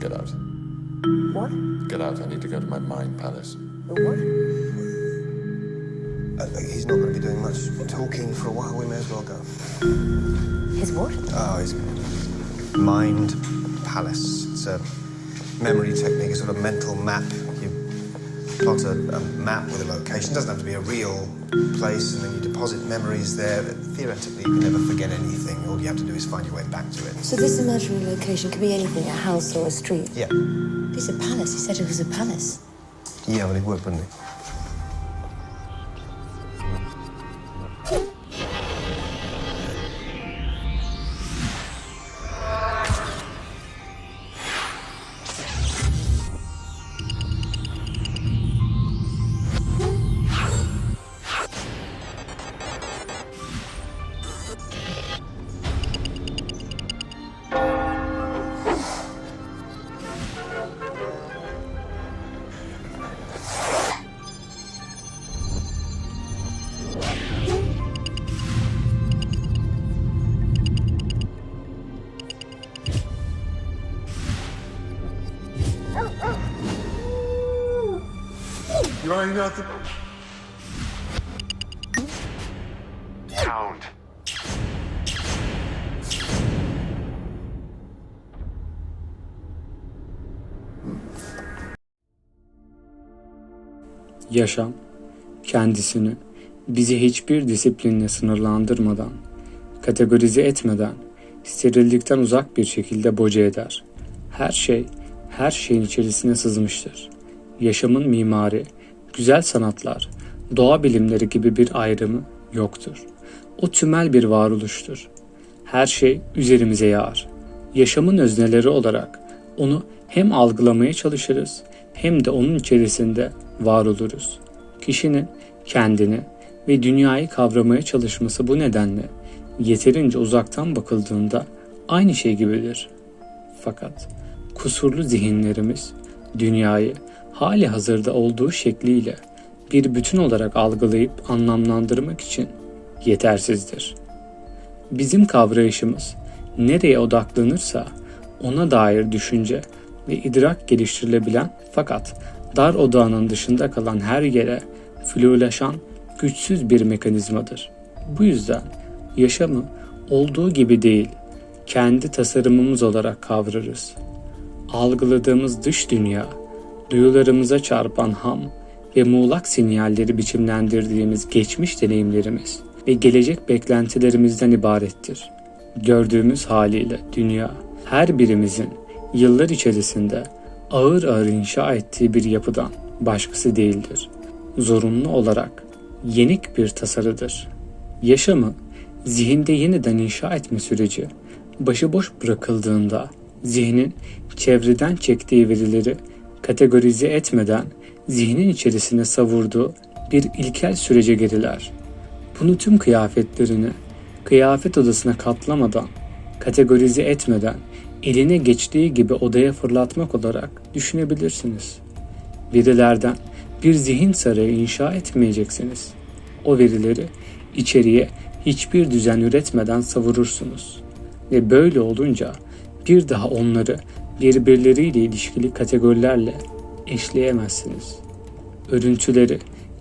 Get out. What? Get out. I need to go to my mind palace. A what? Uh, he's not going to be doing much talking for a while. We may as well go. His what? Oh, his mind palace. It's a memory technique, a sort of mental map. You plot a, a map with a location. It doesn't have to be a real place, and then you deposit memories there. But theoretically, you can never forget anything. All you have to do is find your way back to it. So this imaginary location could be anything, a house or a street. Yeah. It's a palace. He said it was a palace. Yeah, well, it would, wouldn't it? You ain't Yaşam, kendisini bizi hiçbir disiplinle sınırlandırmadan, kategorize etmeden, sterillikten uzak bir şekilde boca eder. Her şey, her şeyin içerisine sızmıştır. Yaşamın mimari, güzel sanatlar, doğa bilimleri gibi bir ayrımı yoktur. O tümel bir varoluştur. Her şey üzerimize yağar. Yaşamın özneleri olarak onu hem algılamaya çalışırız hem de onun içerisinde var oluruz. Kişinin kendini ve dünyayı kavramaya çalışması bu nedenle yeterince uzaktan bakıldığında aynı şey gibidir. Fakat kusurlu zihinlerimiz dünyayı hali hazırda olduğu şekliyle bir bütün olarak algılayıp anlamlandırmak için yetersizdir. Bizim kavrayışımız nereye odaklanırsa ona dair düşünce ve idrak geliştirilebilen fakat dar odağının dışında kalan her yere flulaşan güçsüz bir mekanizmadır. Bu yüzden yaşamı olduğu gibi değil, kendi tasarımımız olarak kavrarız. Algıladığımız dış dünya, duyularımıza çarpan ham ve muğlak sinyalleri biçimlendirdiğimiz geçmiş deneyimlerimiz ve gelecek beklentilerimizden ibarettir. Gördüğümüz haliyle dünya, her birimizin yıllar içerisinde ağır ağır inşa ettiği bir yapıdan başkası değildir. Zorunlu olarak yenik bir tasarıdır. Yaşamı zihinde yeniden inşa etme süreci başıboş bırakıldığında zihnin çevreden çektiği verileri kategorize etmeden zihnin içerisine savurduğu bir ilkel sürece geriler. Bunu tüm kıyafetlerini kıyafet odasına katlamadan, kategorize etmeden eline geçtiği gibi odaya fırlatmak olarak düşünebilirsiniz. Verilerden bir zihin sarayı inşa etmeyeceksiniz. O verileri içeriye hiçbir düzen üretmeden savurursunuz. Ve böyle olunca bir daha onları birbirleriyle ilişkili kategorilerle eşleyemezsiniz. Örüntüleri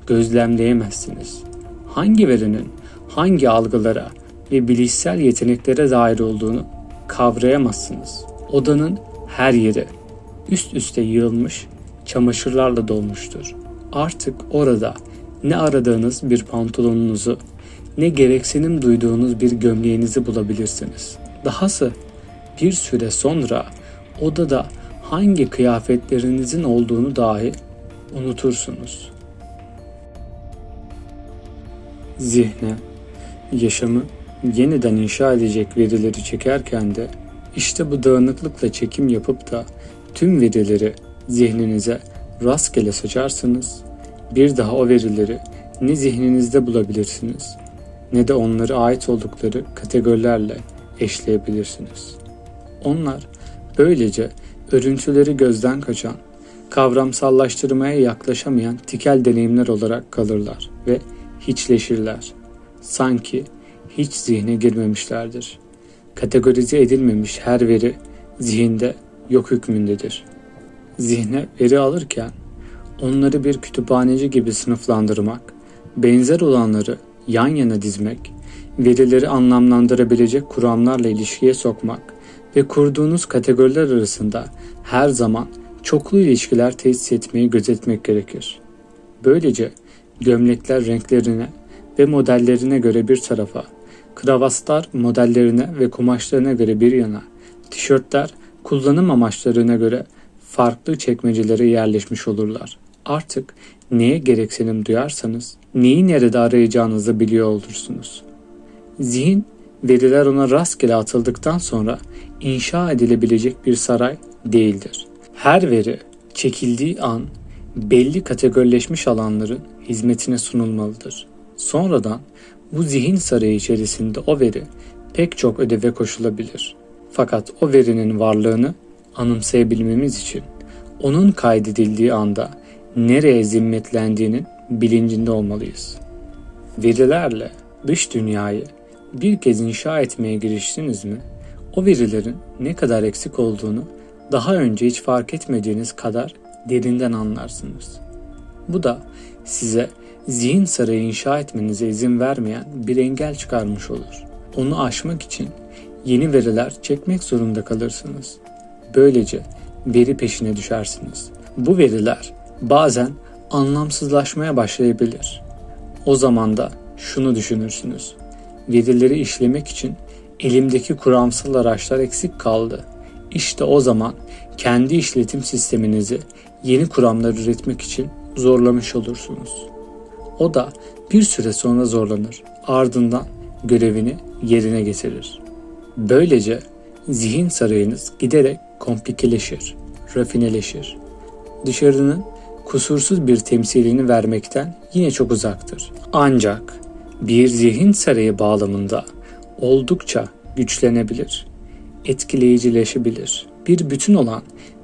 gözlemleyemezsiniz. Hangi verinin hangi algılara ve bilişsel yeteneklere dair olduğunu kavrayamazsınız. Odanın her yeri üst üste yığılmış çamaşırlarla dolmuştur. Artık orada ne aradığınız bir pantolonunuzu ne gereksinim duyduğunuz bir gömleğinizi bulabilirsiniz. Dahası bir süre sonra odada hangi kıyafetlerinizin olduğunu dahi unutursunuz. Zihne, yaşamı yeniden inşa edecek verileri çekerken de işte bu dağınıklıkla çekim yapıp da tüm verileri zihninize rastgele saçarsınız. Bir daha o verileri ne zihninizde bulabilirsiniz ne de onları ait oldukları kategorilerle eşleyebilirsiniz. Onlar böylece örüntüleri gözden kaçan, kavramsallaştırmaya yaklaşamayan tikel deneyimler olarak kalırlar ve hiçleşirler. Sanki hiç zihne girmemişlerdir. Kategorize edilmemiş her veri zihinde yok hükmündedir. Zihne veri alırken onları bir kütüphaneci gibi sınıflandırmak, benzer olanları yan yana dizmek, verileri anlamlandırabilecek kuramlarla ilişkiye sokmak ve kurduğunuz kategoriler arasında her zaman çoklu ilişkiler tesis etmeyi gözetmek gerekir. Böylece gömlekler renklerine ve modellerine göre bir tarafa, kravatlar modellerine ve kumaşlarına göre bir yana, tişörtler kullanım amaçlarına göre farklı çekmecelere yerleşmiş olurlar. Artık neye gereksinim duyarsanız, neyi nerede arayacağınızı biliyor olursunuz. Zihin, veriler ona rastgele atıldıktan sonra inşa edilebilecek bir saray değildir. Her veri çekildiği an belli kategorileşmiş alanların hizmetine sunulmalıdır. Sonradan bu zihin sarayı içerisinde o veri pek çok ödeve koşulabilir. Fakat o verinin varlığını anımsayabilmemiz için onun kaydedildiği anda nereye zimmetlendiğinin bilincinde olmalıyız. Verilerle dış dünyayı bir kez inşa etmeye giriştiniz mi, o verilerin ne kadar eksik olduğunu daha önce hiç fark etmediğiniz kadar derinden anlarsınız. Bu da size zihin sarayı inşa etmenize izin vermeyen bir engel çıkarmış olur. Onu aşmak için yeni veriler çekmek zorunda kalırsınız. Böylece veri peşine düşersiniz. Bu veriler bazen anlamsızlaşmaya başlayabilir. O zaman da şunu düşünürsünüz. Verileri işlemek için elimdeki kuramsal araçlar eksik kaldı. İşte o zaman kendi işletim sisteminizi yeni kuramlar üretmek için zorlamış olursunuz. O da bir süre sonra zorlanır. Ardından görevini yerine getirir. Böylece zihin sarayınız giderek komplikeleşir, rafineleşir. Dışarının kusursuz bir temsilini vermekten yine çok uzaktır. Ancak bir zihin sarayı bağlamında oldukça güçlenebilir, etkileyicileşebilir. Bir bütün olan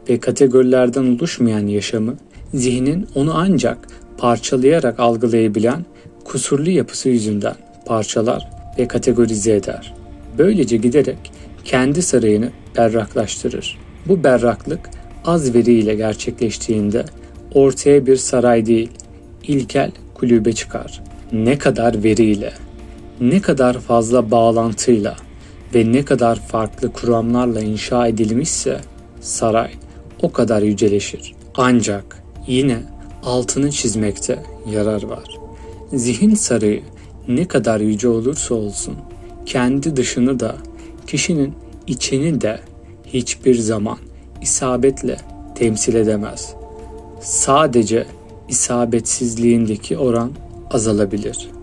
ve kategorilerden oluşmayan yaşamı zihnin onu ancak parçalayarak algılayabilen kusurlu yapısı yüzünden parçalar ve kategorize eder. Böylece giderek kendi sarayını berraklaştırır. Bu berraklık az veriyle gerçekleştiğinde ortaya bir saray değil, ilkel kulübe çıkar. Ne kadar veriyle, ne kadar fazla bağlantıyla ve ne kadar farklı kuramlarla inşa edilmişse saray o kadar yüceleşir. Ancak yine altını çizmekte yarar var. Zihin sarayı ne kadar yüce olursa olsun kendi dışını da kişinin içini de hiçbir zaman isabetle temsil edemez. Sadece isabetsizliğindeki oran azalabilir.''